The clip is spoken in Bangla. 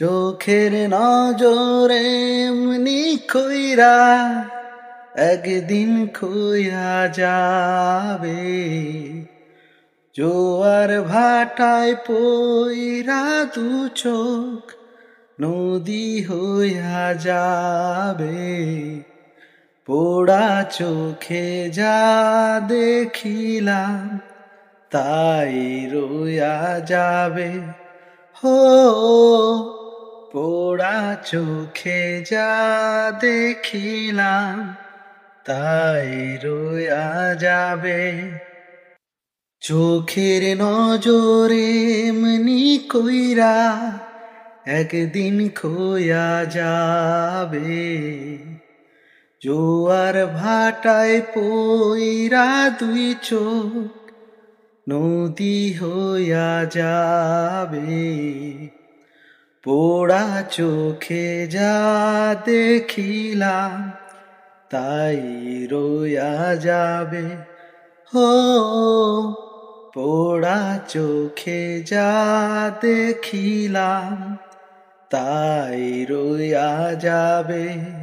চোখের নজরে এমনি কইরা একদিন খুইয়া যাবে। জোয়ার ভাটায় পইরা দু চোখ নদী হইয়া যাবে। পোড়া চোখে যা দেখিলাম তাই রইয়া যাবে। হো চোখে যা দেখিলাম, তাই রইয়া যাবে। চোখের নজরে এমনি কইরা একদিন খোয়া যাবে। জোয়ার ভাটায় পইরা দুই চোখ নদী হইয়া যাবে। পোড়া চোখে যা দেখিলাম, তাই রোয়া যাবে। হো পোড়া চোখে যা দেখিলাম, তাই রোয়া যাবে।